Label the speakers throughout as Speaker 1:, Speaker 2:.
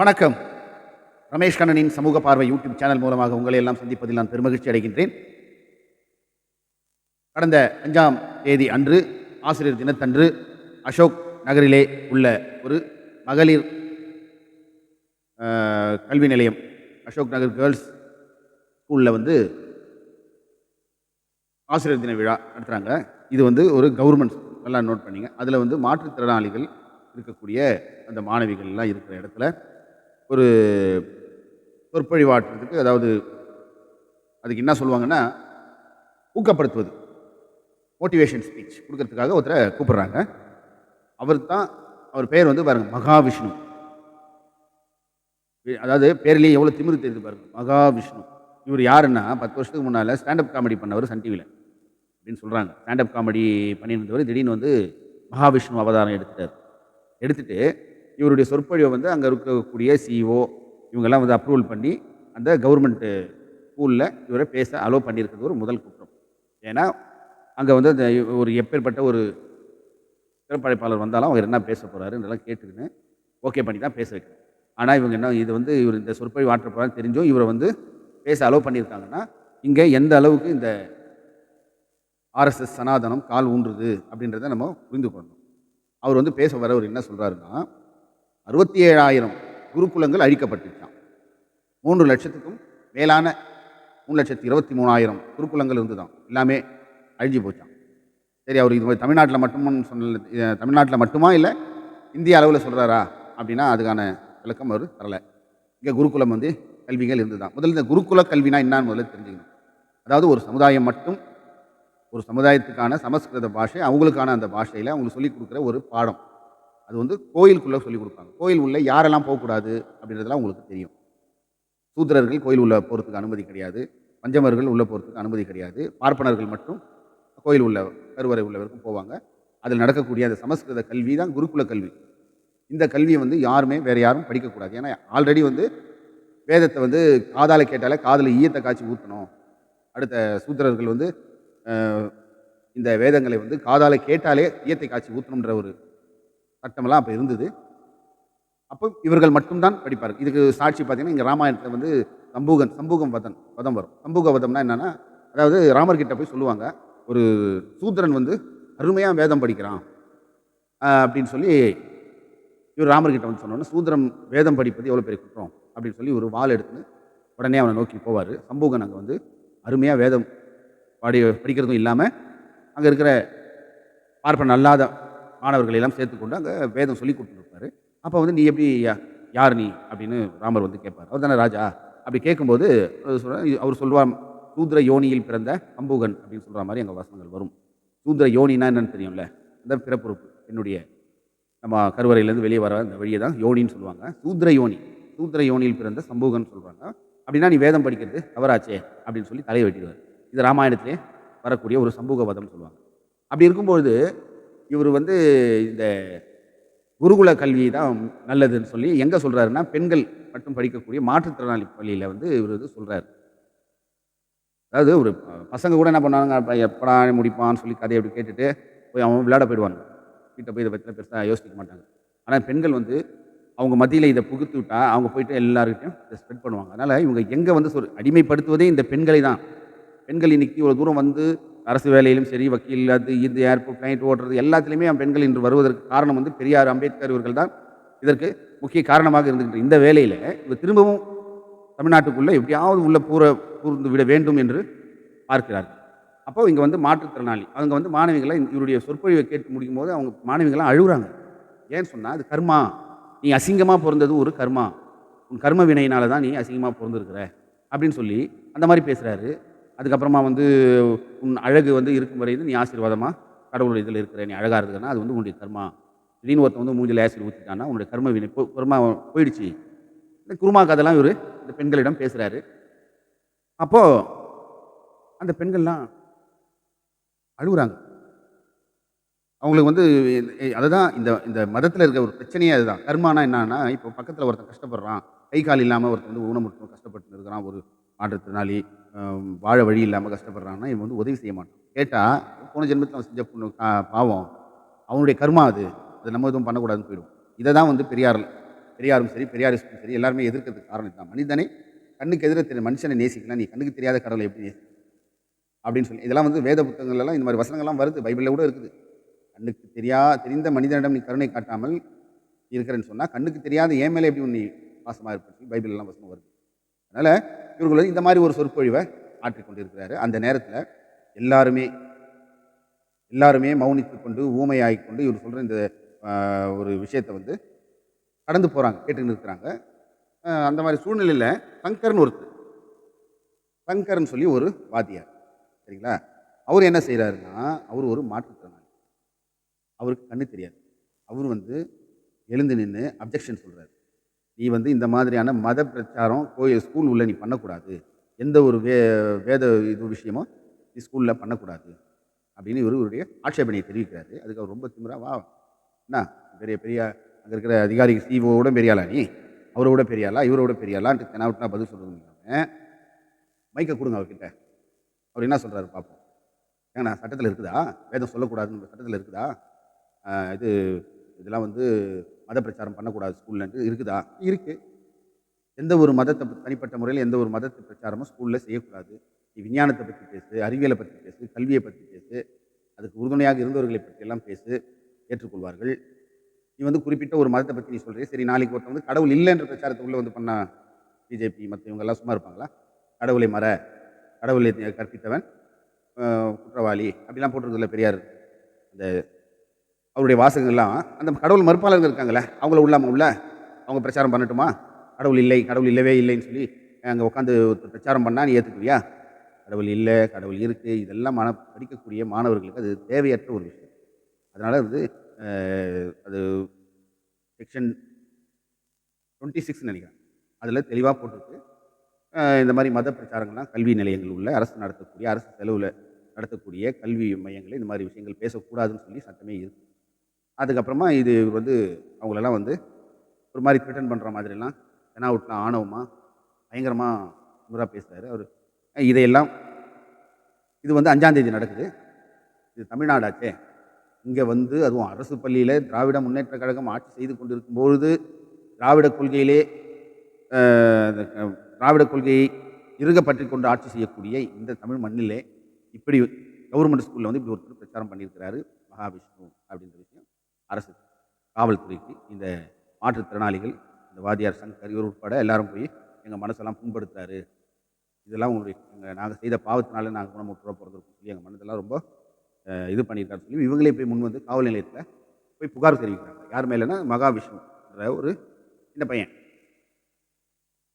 Speaker 1: வணக்கம். ரமேஷ் கண்ணனின் சமூக பார்வை யூடியூப் சேனல் மூலமாக உங்களை எல்லாம் சந்திப்பதில் நான் பெருமகிழ்ச்சி அடைகின்றேன். கடந்த அஞ்சாம் தேதி அன்று ஆசிரியர் தினத்தன்று அசோக் நகரிலே உள்ள ஒரு மகளிர் கல்வி நிலையம் அசோக் நகர் கேர்ள்ஸ் ஸ்கூலில் வந்து ஆசிரியர் தின விழா நடத்துகிறாங்க இது வந்து ஒரு கவர்மெண்ட் நல்லா நோட் பண்ணிங்க. அதில் வந்து மாற்றுத்திறனாளிகள் இருக்கக்கூடிய அந்த மாணவிகள்லாம் இருக்கிற இடத்துல ஒரு சொற்பொழிவாற்றுறதுக்கு அதாவது அதுக்கு என்ன சொல்லுவாங்கன்னா ஊக்கப்படுத்துவது. மோட்டிவேஷன் ஸ்பீச் கொடுக்கறதுக்காக ஒருத்தரை கூப்பிட்றாங்க. அவர் தான் அவர் பேர் வந்து பாருங்கள் மகாவிஷ்ணு. அதாவது பேர்லேயே எவ்வளோ திமிரு தெரியுது பாருங்க மகாவிஷ்ணு. இவர் யாருன்னா பத்து வருஷத்துக்கு முன்னால் ஸ்டாண்டப் காமெடி பண்ணவர் சன் டிவியில் அப்படின்னு சொல்கிறாங்க ஸ்டாண்டப் காமெடி பண்ணியிருந்தவர் திடீர்னு வந்து மகாவிஷ்ணு அவதாரம் எடுத்துட்டார். எடுத்துட்டு இவருடைய சொற்பொழிவை வந்து அங்கே இருக்கக்கூடிய சிஇஓ இவங்கெல்லாம் வந்து அப்ரூவல் பண்ணி அந்த கவர்மெண்ட்டு ஸ்கூலில் இவரை பேச அலோவ் பண்ணியிருக்கிறது ஒரு முதல் குற்றம். ஏன்னா அங்கே வந்து அந்த ஒரு எப்பேற்பட்ட ஒரு சிறப்படைப்பாளர் வந்தாலும் அவர் என்ன பேச போகிறாருன்றெல்லாம் கேட்டுக்கின்னு ஓகே பண்ணி தான் பேச வைக்கணும் ஆனால் இவங்க என்ன இது வந்து இவர் இந்த சொற்பொழிவு ஆற்ற போகிறான்னு தெரிஞ்சும் இவரை வந்து பேச அலோவ் பண்ணியிருக்காங்கன்னா இங்கே எந்த அளவுக்கு இந்த ஆர்எஸ்எஸ் சனாதனம் கால் ஊன்றுது அப்படின்றத நம்ம புரிந்து கொள்ளணும். அவர் வந்து பேச வரவர் என்ன சொல்கிறாருன்னா அறுபத்தி ஏழாயிரம் குருகுலங்கள் அழிக்கப்பட்டுச்சான் மூன்று லட்சத்துக்கும் மேலான மூணு லட்சத்தி இருபத்தி மூணாயிரம் குருகுலங்கள் இருந்துதான் எல்லாமே அழிஞ்சு போச்சான் சரி அவர் இது மாதிரி தமிழ்நாட்டில் மட்டும் சொன்ன தமிழ்நாட்டில் மட்டுமா இல்லை இந்திய அளவில் சொல்கிறாரா அப்படின்னா அதுக்கான விளக்கம் அவர் தரலை. இங்கே குருகுலம் வந்து கல்விகள் இருந்துதான் முதல்ல இந்த குருகுல கல்வினா என்னான்னு முதல்ல தெரிஞ்சுக்கணும். அதாவது ஒரு சமுதாயம் மட்டும் ஒரு சமுதாயத்துக்கான சமஸ்கிருத பாஷை அவங்களுக்கான அந்த பாஷையில் அவங்களுக்கு சொல்லிக் கொடுக்குற ஒரு பாடம். அது வந்து கோயிலுக்குள்ளே சொல்லிக் கொடுப்பாங்க. கோயில் உள்ள யாரெல்லாம் போகக்கூடாது அப்படின்றதெல்லாம் உங்களுக்கு தெரியும். சூத்திரர்கள் கோயில் உள்ள போகிறதுக்கு அனுமதி கிடையாது. பஞ்சமர்கள் உள்ளே போகிறதுக்கு அனுமதி கிடையாது. பார்ப்பனர்கள் மட்டும் கோயில் உள்ள கருவறை உள்ளவருக்கும் போவாங்க. அதில் நடக்கக்கூடிய அந்த சமஸ்கிருத கல்வி தான் குருகுல கல்வி. இந்த கல்வியை வந்து யாருமே வேறு யாரும் படிக்கக்கூடாது. ஏன்னா ஆல்ரெடி வந்து வேதத்தை வந்து காதால் கேட்டாலே காதில் ஈயத்தை காய்ச்சி ஊற்றணும் அடுத்த சூத்திரர்கள் வந்து இந்த வேதங்களை வந்து காதால் கேட்டாலே ஈயத்தை காய்ச்சி ஊற்றணுன்ற ஒரு சட்டமெல்லாம் அப்போ இருந்தது. அப்போ இவர்கள் மட்டும்தான் படிப்பார்கள். இதுக்கு சாட்சி பார்த்தீங்கன்னா இங்கே ராமாயணத்தில் வந்து சம்பூகன் சம்பூகம் வதன் வதம் வரும். சம்பூக வதம்னா என்னென்னா அதாவது ராமர்கிட்ட போய் சொல்லுவாங்க ஒரு சூத்திரன் வந்து அருமையாக வேதம் படிக்கிறான் அப்படின்னு சொல்லி இவர் ராமர்கிட்ட வந்து சொன்னோன்னா சூத்திரம் வேதம் படிப்பது எவ்வளோ பெரிய குற்றம்? அப்படின்னு சொல்லி ஒரு வால் எடுத்துன்னு உடனே அவனை நோக்கி போவார். சம்பூகன் அங்கே வந்து அருமையாக வேதம் பாடி படிக்கிறதும் இல்லாமல் அங்கே இருக்கிற பார்ப்பன் அல்லாத மாணவர்களெல்லாம் சேர்த்துக்கொண்டு அங்கே வேதம் சொல்லி கொடுத்துருப்பாரு. அப்போ வந்து நீ எப்படி யா- யார் நீ அப்படின்னு ராமர் வந்து கேட்பார். அவர் தானே ராஜா? அப்படி கேட்கும்போது அவர் அவர் சொல்வார் சூத்ர யோனியில் பிறந்த அம்புகன் அப்படின்னு சொல்கிற மாதிரி அங்கே வசனங்கள் வரும். சூத்ர யோனின்னா என்னன்னு தெரியும்ல? அந்த பிறப்புறுப்பு. என்னுடைய நம்ம கருவறையிலேருந்து வெளியே வர அந்த வழியை தான் யோனின்னு சொல்லுவாங்க. சூத்ர யோனி. சூத்ர யோனியில் பிறந்த சம்பூகன் சொல்கிறாங்க அப்படின்னா நீ வேதம் படிக்கிறது தவறாச்சே அப்படின்னு சொல்லி தலையை வெட்டிடுவார். இது ராமாயணத்திலே வரக்கூடிய ஒரு சம்பூக வதம் சொல்லுவாங்க. அப்படி இருக்கும்பொழுது இவர் வந்து இந்த குருகுல கல்வி தான் நல்லதுன்னு சொல்லி எங்கே சொல்கிறாருன்னா பெண்கள் மட்டும் படிக்கக்கூடிய மாற்றுத்திறனாளி பள்ளியில் வந்து இவர் வந்து சொல்கிறார் அதாவது ஒரு பசங்க கூட என்ன பண்ணாங்க எப்படா முடிப்பான்னு சொல்லி கதையை அப்படி கேட்டுட்டு போய் அவன் விளையாட போயிடுவாங்க வீட்டை போய் இதை பற்றின பெருசாக யோசிக்க மாட்டாங்க. ஆனால் பெண்கள் வந்து அவங்க மத்தியில் இதை புகுத்து விட்டா அவங்க போயிட்டு எல்லாருக்கிட்டையும் இதை ஸ்ப்ரெட் பண்ணுவாங்க. அதனால் இவங்க எங்கே வந்து சொல் அடிமைப்படுத்துவதே இந்த பெண்களை தான். பெண்கள் இன்னைக்கு இவ்வளோ தூரம் வந்து அரசு வேலையிலும் சரி வக்கீல் அது இது ஏர்போர்ட் ஃப்ளைட் ஓட்டுறது எல்லாத்துலேயுமே பெண்கள் இன்று வருவதற்கு காரணம் வந்து பெரியார் அம்பேத்கர் இவர்கள் தான். இதற்கு முக்கிய காரணமாக இருந்துகின்ற இந்த வேலையில் இவர் திரும்பவும் தமிழ்நாட்டுக்குள்ளே எப்படியாவது உள்ள பூர பூர்ந்து விட வேண்டும் என்று பார்க்கிறார்கள். அப்போ இங்கே வந்து மாற்றுத்திறனாளி அவங்க வந்து மாணவிகளை இவருடைய சொற்பொழிவை கேட்டு முடிக்கும் போது அவங்க மாணவிகளாம் அழுகுறாங்க. ஏன்னு சொன்னால் அது கர்மா. நீ அசிங்கமாக பிறந்தது ஒரு கர்மா. உன் கர்ம வினையினால தான் நீ அசிங்கமாக பிறந்திருக்கிற அப்படின்னு சொல்லி அந்த மாதிரி பேசுகிறாரு அதுக்கப்புறமா வந்து உன் அழகு வந்து இருக்கும் வரை நீ ஆசீர்வாதமாக கடவுளுடைய இதில் இருக்கிற நீ அழகாக இருக்குன்னா அது வந்து உன்னுடைய கர்மா. திடீர்னு ஒருத்தன் வந்து மூஞ்சில் ஆசிர் ஊற்றிட்டான்னா உன்னுடைய கர்ம வினை போ- கர்மா போயிடுச்சு. இந்த குருமா கதெல்லாம் இவர் இந்த பெண்களிடம் பேசுகிறாரு அப்போது அந்த பெண்கள்லாம் அழுகுறாங்க. அவங்களுக்கு வந்து அதுதான் இந்த இந்த மதத்தில் இருக்க ஒரு பிரச்சனையே அதுதான். கர்மானா என்னன்னா இப்போ பக்கத்தில் ஒருத்தன் கஷ்டப்படுறான் கை கால் இல்லாமல் ஒருத்தன் வந்து ஊனமுற்று கஷ்டப்பட்டு இருக்கிறான் ஒரு மாற்றுத்திறனாளி. வாழ வழி இல்லாமல் கஷ்டப்படுறாங்கன்னா இவன் வந்து உதவி செய்ய மாட்டான். கேட்டால் போன ஜென்மத்தில் அவன் செஞ்ச பொண்ணு கா- பாவம். அவனுடைய கர்மா அது. அது நம்ம எதுவும் பண்ணக்கூடாதுன்னு போயிடும் இதை தான் வந்து பெரியார் பெரியாரும் சரி பெரியாரிஸ்டும் சரி எல்லாருமே எதிர்க்கிறதுக்கு காரணம் தான் மனிதனை கண்ணுக்கு எதிர தெரியும். மனுஷனை நேசிக்கலாம் நீ கண்ணுக்கு தெரியாத கடவுளை எப்படி நேசி அப்படின்னு சொல்லி. இதெல்லாம் வந்து வேத புத்தகங்கள்லாம் இந்த மாதிரி வசனங்கள்லாம் வருது. பைபிளில் கூட இருக்குது. கண்ணுக்கு தெரியா தெரிந்த மனிதனிடம் நீ கருணை காட்டாமல் இருக்கிறேன்னு சொன்னால் கண்ணுக்கு தெரியாத ஏன் மேலே எப்படி நீ பாசமாக இருப்பது பைபிளெல்லாம் வசனம் வருது. அதனால் இவர்கள் இந்த மாதிரி ஒரு சொற்பொழிவை ஆற்றிக்கொண்டிருக்கிறாரு அந்த நேரத்தில் எல்லாருமே எல்லாருமே மௌனித்து கொண்டு ஊமையாகி கொண்டு இவர் சொல்கிற இந்த ஒரு விஷயத்தை வந்து கடந்து போகிறாங்க கேட்டுன்னு இருக்கிறாங்க அந்த மாதிரி சூழ்நிலையில் சங்கர்னு ஒருத்தர் சங்கர்னு சொல்லி ஒரு வாத்தியார் சரிங்களா? அவர் என்ன செய்கிறாருன்னா அவர் ஒரு மாற்றுத்திறனாளி. அவருக்கு கண்ணு தெரியாது. அவர் வந்து எழுந்து நின்று அப்ஜெக்ஷன் சொல்கிறாரு நீ வந்து இந்த மாதிரியான மத பிரச்சாரம் கோயில் ஸ்கூல் உள்ள நீ பண்ணக்கூடாது. எந்த ஒரு வே வேத இது விஷயமும் நீ ஸ்கூலில் பண்ணக்கூடாது. அப்படின்னு இவருடைய ஆட்சேபனையை தெரிவிக்கிறாரு. அதுக்கு அவர் ரொம்ப திமுறா வா என்ன பெரிய பெரிய அங்கே இருக்கிற அதிகாரி சிஓவோட பெரிய ஆளா நீ? அவரோட பெரிய ஆளா? இவரோட பெரிய ஆளான்ட்டு தெனாவட்டினா பதில் சொல்லுங்க மைக்கை கொடுங்க அவர்கிட்ட. அவர் என்ன சொல்கிறாரு பார்ப்போம் ஏங்கண்ணா சட்டத்தில் இருக்குதா? வேதம் சொல்லக்கூடாதுன்னு சட்டத்தில் இருக்குதா? இது இதெல்லாம் வந்து மத பிரச்சாரம் பண்ணக்கூடாது ஸ்கூல்லன்ட்டு இருக்குதா? இருக்குது எந்த ஒரு மதத்தை தனிப்பட்ட முறையில் எந்த ஒரு மதத்தை பிரச்சாரமும் ஸ்கூலில் செய்யக்கூடாது. நீ விஞ்ஞானத்தை பற்றி பேசு அறிவியலை பற்றி பேசு கல்வியை பற்றி பேசு அதுக்கு உறுதுணையாக இருந்தவர்களை பற்றியெல்லாம் பேசு ஏற்றுக்கொள்வார்கள். நீ வந்து குறிப்பிட்ட ஒரு மதத்தை பற்றி நீ சொல்கிறே சரி நாளைக்கு ஒருத்தன் வந்து கடவுள் இல்லைன்ற பிரச்சாரத்தை உள்ளே வந்து பண்ண பிஜேபி மற்ற இவங்கெல்லாம் சும்மா இருப்பாங்களா? கடவுளை மற கடவுளை கற்பித்தவன் குற்றவாளி அப்படிலாம் போட்டிருக்கிறதுல பெரியார். அந்த அவருடைய வாசகங்கள்லாம் அந்த கடவுள் மறுப்பாளர்கள் இருக்காங்களே அவங்கள உள்ளாம உள்ள அவங்க பிரச்சாரம் பண்ணட்டுமா? கடவுள் இல்லை கடவுள் இல்லவே இல்லைன்னு சொல்லி அங்கே உட்காந்து பிரச்சாரம் பண்ணால் நீ ஏற்றுக்குவியா கடவுள் இல்லை கடவுள் இருக்குது இதெல்லாம் மன படிக்கக்கூடிய மாணவர்களுக்கு அது தேவையற்ற ஒரு விஷயம். அதனால் வந்து அது செக்ஷன் டுவெண்ட்டி சிக்ஸ் நினைக்கிறேன். அதில் தெளிவாக போட்டிருக்கு. இந்த மாதிரி மத பிரச்சாரங்கள்லாம் கல்வி நிலையங்கள் உள்ள அரசு நடத்தக்கூடிய அரசு செலவில் நடத்தக்கூடிய கல்வி மையங்களை இந்த மாதிரி விஷயங்கள் பேசக்கூடாதுன்னு சொல்லி சட்டமே இருக்குது அதுக்கப்புறமா இது வந்து அவங்களெல்லாம் வந்து ஒரு மாதிரி த்ரிட்டன் பண்ணுற மாதிரிலாம் தெனாவுட்லாம் ஆணவமாக பயங்கரமாக இவராக பேசுகிறாரு அவர் இதையெல்லாம் இது வந்து அஞ்சாந்தேதி நடக்குது. இது தமிழ்நாடாச்சே இங்கே வந்து அதுவும் அரசு பள்ளியில் திராவிட முன்னேற்ற கழகம் ஆட்சி செய்து கொண்டிருக்கும் பொழுது திராவிட கொள்கையிலே திராவிட கொள்கையை இறுக பற்றி கொண்டு ஆட்சி செய்யக்கூடிய இந்த தமிழ் மண்ணிலே இப்படி கவர்மெண்ட் ஸ்கூலில் வந்து இப்படி ஒருத்தர் பிரச்சாரம் பண்ணியிருக்கிறாரு மகாவிஷ்ணு அப்படின்ற விஷயம். அரசு காவல்துறைக்கு இந்த மாற்றுத்திறனாளிகள் இந்த வாதியார் சங்கர் இவர் உட்பட எல்லாரும் போய் எங்கள் மனசெல்லாம் புண்படுத்துறாரு. இதெல்லாம் உங்களுடைய எங்கள் நாங்கள் செய்த பாவத்தினால நாங்கள் குணமுற்றுவ பிறந்திருக்கோம் சொல்லி எங்கள் மனதெல்லாம் ரொம்ப இது பண்ணியிருக்காரு சொல்லி இவங்களே போய் முன் வந்து காவல் நிலையத்தில் போய் புகார் தெரிவிக்கிறாங்க. யார் மேலேன்னா மகாவிஷ்ணுன்ற ஒரு சின்ன பையன்.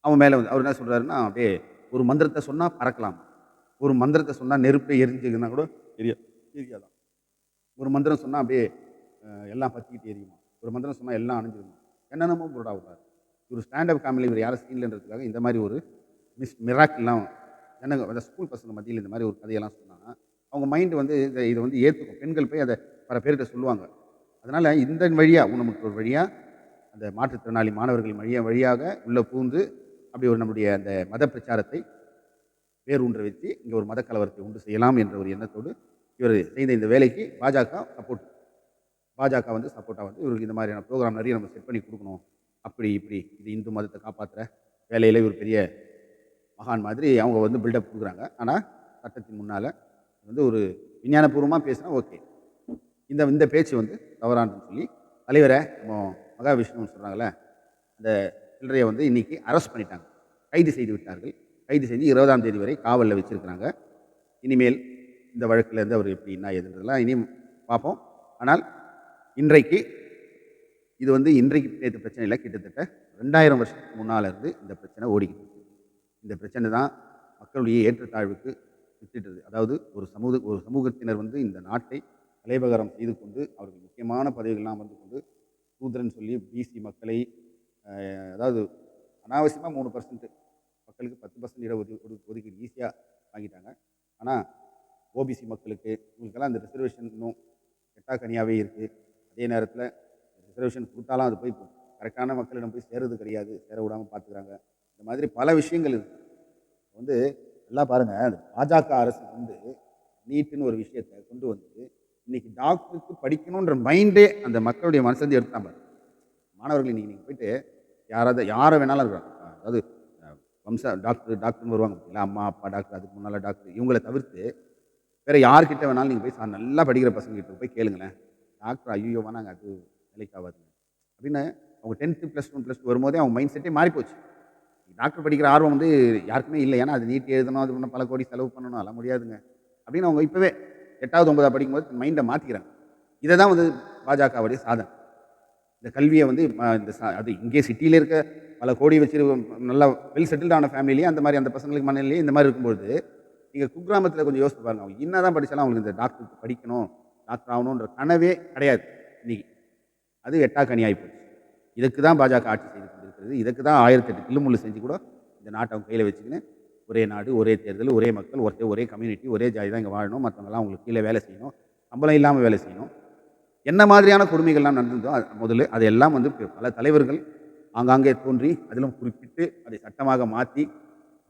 Speaker 1: அவன் மேலே வந்து அவர் என்ன சொல்கிறாருன்னா அப்படியே ஒரு மந்திரத்தை சொன்னால் பறக்கலாம்? ஒரு மந்திரத்தை சொன்னால் நெருப்பை எரிஞ்சுக்குன்னா கூட தெரியாது தெரியாதான் ஒரு மந்திரம் சொன்னால் அப்படியே எல்லாம் பற்றிக்கிட்டு எரியுமா? ஒரு மந்திரம் சொன்னால் எல்லாம் அணிஞ்சிருமா? என்னென்னமோ புரோடா விட்றாரு ஒரு ஸ்டாண்டப் காமெடி இவர் யாரும் சீன்லன்றதுக்காக இந்த மாதிரி ஒரு மிஸ் மிராக்கெல்லாம் ஜனங்க அந்த ஸ்கூல் பசங்க மத்தியில் இந்த மாதிரி ஒரு கதையெல்லாம் சொன்னாங்க. அவங்க மைண்டு வந்து இதை இதை வந்து ஏற்றுக்கும் பெண்கள் போய் அதை பல பேர்கிட்ட சொல்லுவாங்க. அதனால் இந்த வழியாக நமக்கு ஒரு வழியாக அந்த மாற்றுத்திறனாளி மாணவர்கள் வழியாக வழியாக உள்ளே பூந்து அப்படி ஒரு நம்முடைய அந்த மத பிரச்சாரத்தை வேரூன்ற வச்சு இங்கே ஒரு மத கலவரத்தை உண்டு செய்யலாம் என்ற ஒரு எண்ணத்தோடு இவர் செய்த இந்த வேலைக்கு பாஜக சப்போர்ட் பாஜக வந்து சப்போர்ட்டாக வந்து இவருக்கு இந்த மாதிரியான ப்ரோக்ராம் நிறைய நம்ம செட் பண்ணி கொடுக்கணும். அப்படி இப்படி இது இந்து மதத்தை காப்பாற்றுற வேலையில் இவர் பெரிய மகான் மாதிரி அவங்க வந்து பில்டப் கொடுக்குறாங்க. ஆனால் சட்டத்தின் முன்னால் வந்து ஒரு விஞ்ஞானபூர்வமாக பேசினா ஓகே இந்த இந்த பேச்சு வந்து தவறானதுன்னு சொல்லி தலைவரை நம்ம மகாவிஷ்ணுன்னு சொல்கிறாங்களே அந்த சில்லறையை வந்து இன்னைக்கு அரெஸ்ட் பண்ணிட்டாங்க. கைது செய்து விட்டார்கள். கைது செஞ்சு இருபதாம் தேதி வரை காவலில் வச்சுருக்கிறாங்க. இனிமேல் இந்த வழக்கிலேருந்து அவர் எப்படி என்ன ஏதுன்றதெல்லாம் இனியும் பார்ப்போம். ஆனால் இன்றைக்கு இது வந்து இன்றைக்கு நேற்று பிரச்சனை இல்லை கிட்டத்தட்ட ரெண்டாயிரம் வருஷத்துக்கு முன்னால் இருந்து இந்த பிரச்சனை ஓடிக்கிட்டு இந்த பிரச்சனை தான் மக்களுடைய ஏற்றத்தாழ்வுக்கு வித்திட்டது. அதாவது ஒரு சமூக ஒரு சமூகத்தினர் வந்து இந்த நாட்டை தலைபகரம் செய்து கொண்டு அவர்கள் முக்கியமான பதவிகள்லாம் வந்து கொண்டு சூத்திரன் சொல்லி பிசி மக்களை அதாவது அனாவசியமாக மூணு பர்சன்ட் மக்களுக்கு பத்து பர்சன்ட் இட ஒது- ஒதுக்கீடு ஈஸியாக வாங்கிட்டாங்க. ஆனால் ஓபிசி மக்களுக்கு இவங்களுக்கெல்லாம் அந்த ரிசர்வேஷன் இன்னும் எட்டாக்கனியாகவே இருக்குது அதே நேரத்தில் ரிசர்வேஷன் கொடுத்தாலும் அது போய் கரெக்டான மக்களிடம் போய் சேருறது கிடையாது. சேர விடாமல் பார்த்துக்கிறாங்க இந்த மாதிரி பல விஷயங்கள் இருக்குது வந்து நல்லா பாருங்கள் அந்த பாஜக அரசு வந்து நீட்டுன்னு ஒரு விஷயத்தை கொண்டு வந்து இன்னைக்கு டாக்டருக்கு படிக்கணுன்ற மைண்டே அந்த மக்களுடைய மனசுலேருந்து எடுத்தாங்க பாருங்க மாணவர்கள் இன்றைக்கி நீங்கள் போயிட்டு யாராவது யாரை வேணாலும் இருக்கிறாங்க அதாவது வம்ச டாக்டர் டாக்டர்னு வருவாங்க பார்த்தீங்களா அம்மா அப்பா டாக்டர் அதுக்கு முன்னால் டாக்டர் இவங்களை தவிர்த்து வேறு யார்கிட்ட வேணாலும் நீங்கள் போய் சா- நல்லா படிக்கிற பசங்கக்கிட்ட போய் கேளுங்களேன். டாக்டர் ஐயோ நாங்கள் அது வேலைக்கு ஆகாதுங்க. அப்படின்னு அவங்க tenth plus one plus two வரும்போதே அவங்க மைண்ட் செட்டே மாறிப்போச்சு. டாக்டர் படிக்கிற ஆர்வம் வந்து யாருக்குமே இல்லை. ஏன்னா அது நீட் எழுதணும் அது பண்ண பல கோடி செலவு பண்ணணும் அதெல்லாம் முடியாதுங்க. அப்படின்னு அவங்க இப்போவே எட்டாவது ஒன்பதாவது படிக்கும்போது மைண்டை மாற்றிக்கிறாங்க இதை தான் வந்து பாஜகவுடைய சாதனை. இந்த கல்வியை வந்து இந்த சா- அது இங்கே சிட்டியில் இருக்க பல கோடி வச்சு நல்லா வெல் செட்டில்டான ஃபேமிலியே அந்த மாதிரி அந்த பசங்களுக்கு மனநிலையே இந்த மாதிரி இருக்கும்போது நீங்கள் குக்கிராமத்தில் கொஞ்சம் யோசிச்சு பாருங்க. அவங்க என்ன தான் படித்தாலும் அவங்களுக்கு இந்த டாக்டர் படிக்கணும். டாக்டர் ஆகணுன்ற கனவே கிடையாது இன்னைக்கு. அது எட்டா போச்சு. ஆகிப்போச்சு இதுக்கு தான் பாஜக ஆட்சி செய்து கொண்டிருக்கிறது. இதுக்கு தான் ஆயிரத்தி எட்டு கில்லுமுள்ளு செஞ்சு கூட இந்த நாட்டை அவங்க கையில் வச்சுக்கின்னு ஒரே நாடு ஒரே தேர்தல் ஒரே மக்கள் ஒருத்தர் ஒரே கம்யூனிட்டி ஒரே ஜாதி தான் இங்கே வாழணும். மற்றவங்கலாம் அவங்களுக்கு கீழே வேலை செய்யணும். சம்பளம் இல்லாமல் வேலை செய்யணும். என்ன மாதிரியான கொடுமைகள்லாம் நடந்ததோ அது முதல்ல அதையெல்லாம் வந்து பல தலைவர்கள் ஆங்காங்கே தோன்றி அதிலும் குறிப்பிட்டு அதை சட்டமாக மாற்றி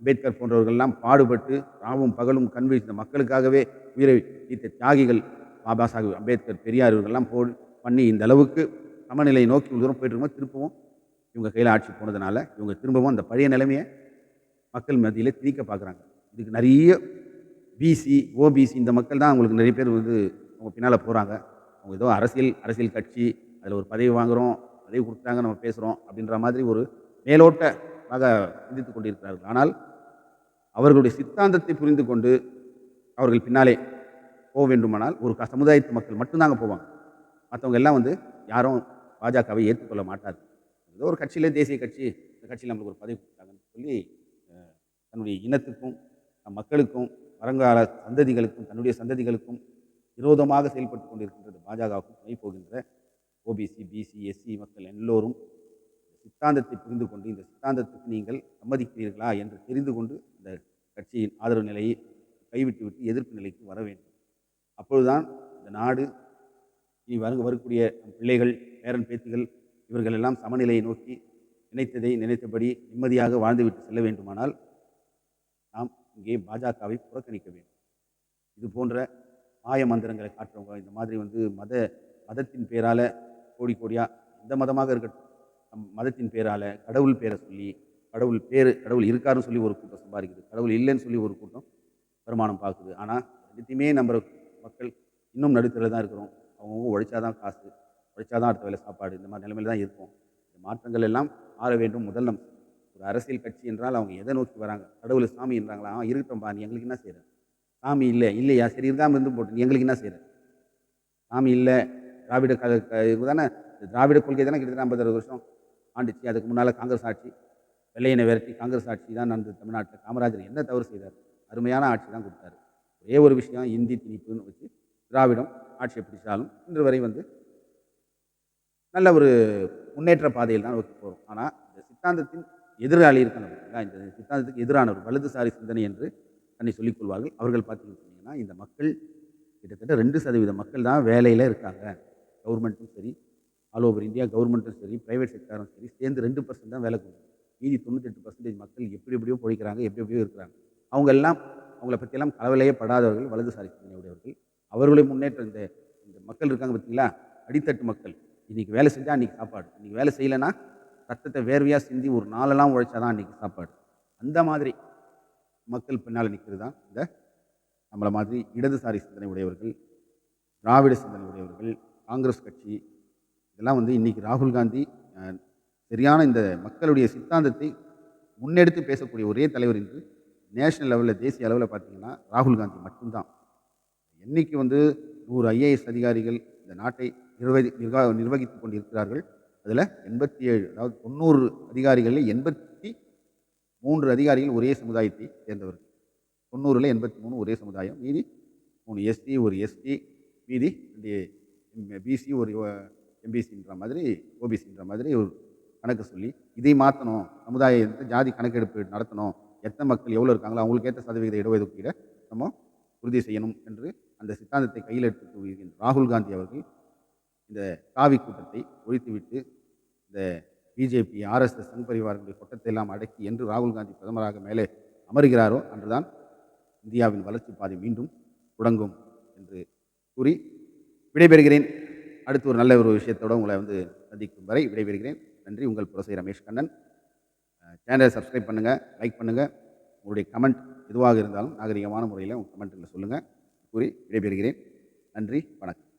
Speaker 1: அம்பேத்கர் போன்றவர்கள்லாம் பாடுபட்டு ராவும் பகலும் கண் விழித்த மக்களுக்காகவே உயிரை நீத்த தியாகிகள் பாபா சாஹிப் அம்பேத்கர் பெரியார் இவர்கள்லாம் போ பண்ணி இந்த அளவுக்கு சமநிலையை நோக்கி இவ்வளவு தூரம் போயிட்டு இருக்கும்போது திருப்பவும் இவங்க கையில் ஆட்சி போனதுனால இவங்க திரும்பவும் அந்த பழைய நிலைமையை மக்கள் மத்தியில் திணிக்க பார்க்குறாங்க. இதுக்கு நிறைய பிசி ஓபிசி இந்த மக்கள் தான் அவங்களுக்கு நிறைய பேர் வந்து அவங்க பின்னால் போகிறாங்க அவங்க ஏதோ அரசியல் அரசியல் கட்சி அதில் ஒரு பதவி வாங்குகிறோம் பதவி கொடுத்தாங்க நம்ம பேசுகிறோம் அப்படின்ற மாதிரி ஒரு மேலோட்டமாக சிந்தித்து கொண்டிருக்கிறார்கள். ஆனால் அவர்களுடைய சித்தாந்தத்தை புரிந்து கொண்டு அவர்கள் பின்னாலே போக வேண்டுமானால் ஒரு க- சமுதாயத்து மக்கள் மட்டும்தாங்க போவாங்க. மற்றவங்க எல்லாம் வந்து யாரும் பாஜகவை ஏற்றுக்கொள்ள மாட்டார் ஏதோ ஒரு கட்சியில் தேசிய கட்சி இந்த கட்சியில் நம்மளுக்கு ஒரு பதவி கொடுத்தாங்கன்னு சொல்லி தன்னுடைய இனத்துக்கும் மக்களுக்கும் வருங்கால சந்ததிகளுக்கும் தன்னுடைய சந்ததிகளுக்கும் விரோதமாக செயல்பட்டு கொண்டிருக்கின்றது பாஜகவுக்கும் துணை போகின்ற ஓபிசி பிசி எஸ்சி மக்கள் எல்லோரும் சித்தாந்தத்தை புரிந்து கொண்டு இந்த சித்தாந்தத்துக்கு நீங்கள் சம்மதிக்கிறீர்களா என்று தெரிந்து கொண்டு இந்த கட்சியின் ஆதரவு நிலையை கைவிட்டு விட்டு எதிர்ப்பு நிலைக்கு வர வேண்டும். அப்பொழுதுதான் இந்த நாடு இனி வரு வரக்கூடிய பிள்ளைகள் பேரன் பேத்திகள் இவர்கள் எல்லாம் சமநிலையை நோக்கி நினைத்ததை நினைத்தபடி நிம்மதியாக வாழ்ந்துவிட்டு செல்ல வேண்டுமானால் நாம் இங்கே பாஜகவை புறக்கணிக்க வேண்டும். இது போன்ற மாய மந்திரங்களை காட்டுறவங்க இந்த மாதிரி வந்து மத மதத்தின் பேரால் கோடி கோடியாக எந்த மதமாக இருக்கட்டும் நம் மதத்தின் பேரால் கடவுள் பேரை சொல்லி கடவுள் பேர் கடவுள் இருக்காருன்னு சொல்லி ஒரு கூட்டம் சம்பாதிக்குது கடவுள் இல்லைன்னு சொல்லி ஒரு கூட்டம் வருமானம் பார்க்குது. ஆனால் ரெண்டுத்தையுமே நம்ம மக்கள் இன்னும் நடுத்தரில் தான் இருக்கிறோம். அவங்கவுங்க உழைச்சாதான் காசு உழைச்சாதான் அடுத்த வேலை சாப்பாடு இந்த மாதிரி நிலைமையில தான் இருக்கும். இந்த மாற்றங்கள் எல்லாம் மாற வேண்டும் முதல் நம் ஒரு அரசியல் கட்சி என்றால் அவங்க எதை நோக்கி வராங்க? கடவுள் சாமி என்றாங்களா? ஆ இருக்கட்டும்பா நீ எங்களுக்கு என்ன செய்கிற சாமி இல்லை இல்லையா? சரி இருந்தாமல் இருந்து போட்டு நீ எங்களுக்கு என்ன செய்கிற சாமி இல்லை திராவிட க க- இதுதானே இந்த திராவிட கொள்கை தானே கிட்டத்தட்ட ஐம்பது அறுபது வருஷம் ஆண்டுச்சு. அதுக்கு முன்னால் காங்கிரஸ் ஆட்சி வெள்ளையினை விரட்டி காங்கிரஸ் ஆட்சி தான் நடந்தது தமிழ்நாட்டில். காமராஜர் என்ன தவறு செய்தார்? அருமையான ஆட்சி தான் கொடுத்தாரு. ஒரே ஒரு விஷயம் இந்தி திணிப்புன்னு வச்சு திராவிடம் ஆட்சியை பிடிச்சாலும் இன்று வரை வந்து நல்ல ஒரு முன்னேற்ற பாதையில் தான் நோக்கி போகிறோம் ஆனால் இந்த சித்தாந்தத்தின் எதிராளி இருக்கணும் இந்த சித்தாந்தத்துக்கு எதிரானவர் வலதுசாரி சிந்தனை என்று தன்னை சொல்லிக் கொள்வார்கள். அவர்கள் பார்த்தீங்கன்னு சொன்னீங்கன்னா இந்த மக்கள் கிட்டத்தட்ட ரெண்டு சதவீத மக்கள் தான் வேலையில் இருக்காங்க. கவர்மெண்ட்டும் சரி ஆல் ஓவர் இந்தியா கவர்மெண்ட்டும் சரி ப்ரைவேட் செக்டாரும் சரி சேர்ந்து ரெண்டு பர்சன்ட் தான் வேலை கொடுக்கும் மீதி தொண்ணூத்தெட்டு பர்சன்டேஜ் மக்கள் எப்படி எப்படியோ பொழைக்கிறாங்க எப்படி எப்படியோ இருக்கிறாங்க. அவங்க எல்லாம் அவங்கள பற்றியெல்லாம் கலவலையே படாதவர்கள் வலதுசாரி சிந்தனையுடையவர்கள் அவர்களுடைய முன்னேற்றம் இந்த இந்த மக்கள் இருக்காங்க பார்த்தீங்களா அடித்தட்டு மக்கள். இன்றைக்கி வேலை செஞ்சால் அன்றைக்கி சாப்பாடு. இன்றைக்கி வேலை செய்யலைன்னா ரத்தத்தை வேர்வையாக சிந்தி ஒரு நாளெல்லாம் உழைச்சாதான் அன்றைக்கி சாப்பாடு. அந்த மாதிரி மக்கள் பின்னால் நிற்கிறது தான் இந்த நம்மளை மாதிரி இடதுசாரி சிந்தனை உடையவர்கள் திராவிட சிந்தனை உடையவர்கள் காங்கிரஸ் கட்சி. இதெல்லாம் வந்து இன்னைக்கு ராகுல் காந்தி சரியான இந்த மக்களுடைய சித்தாந்தத்தை முன்னெடுத்து பேசக்கூடிய ஒரே தலைவர் என்று நேஷனல் லெவலில் தேசிய அளவில் பார்த்தீங்கன்னா ராகுல் காந்தி மட்டும்தான். என்றைக்கு வந்து நூறு ஐஏஎஸ் அதிகாரிகள் இந்த நாட்டை நிர்வகி நிர்வா நிர்வகித்து கொண்டிருக்கிறார்கள் அதில் எண்பத்தி ஏழு அதாவது தொண்ணூறு அதிகாரிகளில் எண்பத்தி மூன்று அதிகாரிகள் ஒரே சமுதாயத்தை சேர்ந்தவர்கள். தொண்ணூறில் எண்பத்தி மூணு ஒரே சமுதாயம் மீதி மூணு எஸ்டி ஒரு எஸ்டி மீதி ரெண்டு பிசி ஒரு எம்பிசின்ற மாதிரி ஓபிசின்ற மாதிரி ஒரு கணக்கு சொல்லி இதை மாற்றணும் சமுதாயத்தை ஜாதி கணக்கெடுப்பு நடத்தணும் எத்தனை மக்கள் எவ்வளோ இருக்காங்களோ அவங்களுக்கு ஏற்ற சதவீத இடஒதுக்கீடை நம்ம உறுதி செய்யணும் என்று அந்த சித்தாந்தத்தை கையில் எடுத்துக்கொள்கின்ற ராகுல் காந்தி அவர்கள் இந்த காவி கூட்டத்தை ஒழித்துவிட்டு இந்த பிஜேபி ஆர்எஸ்எஸ் சங் பரிவாரங்களுடைய கொட்டத்தை எல்லாம் அடக்கி என்று ராகுல் காந்தி பிரதமராக மேலே அமர்கிறாரோ அன்றுதான் இந்தியாவின் வளர்ச்சி பாதை மீண்டும் தொடங்கும் என்று கூறி விடைபெறுகிறேன். அடுத்து ஒரு நல்ல ஒரு விஷயத்தோடு உங்களை வந்து சந்திக்கும் வரை விடைபெறுகிறேன். நன்றி. உங்கள் புரசை ரமேஷ் கண்ணன். சேனலை சப்ஸ்கிரைப் பண்ணுங்கள் லைக் பண்ணுங்கள் உங்களுடைய கமெண்ட் எதுவாக இருந்தாலும் நாகரிகமான முறையில் உங்கள் கமெண்ட்டில் சொல்லுங்கள் கூறி விடைபெறுகிறேன். நன்றி வணக்கம்.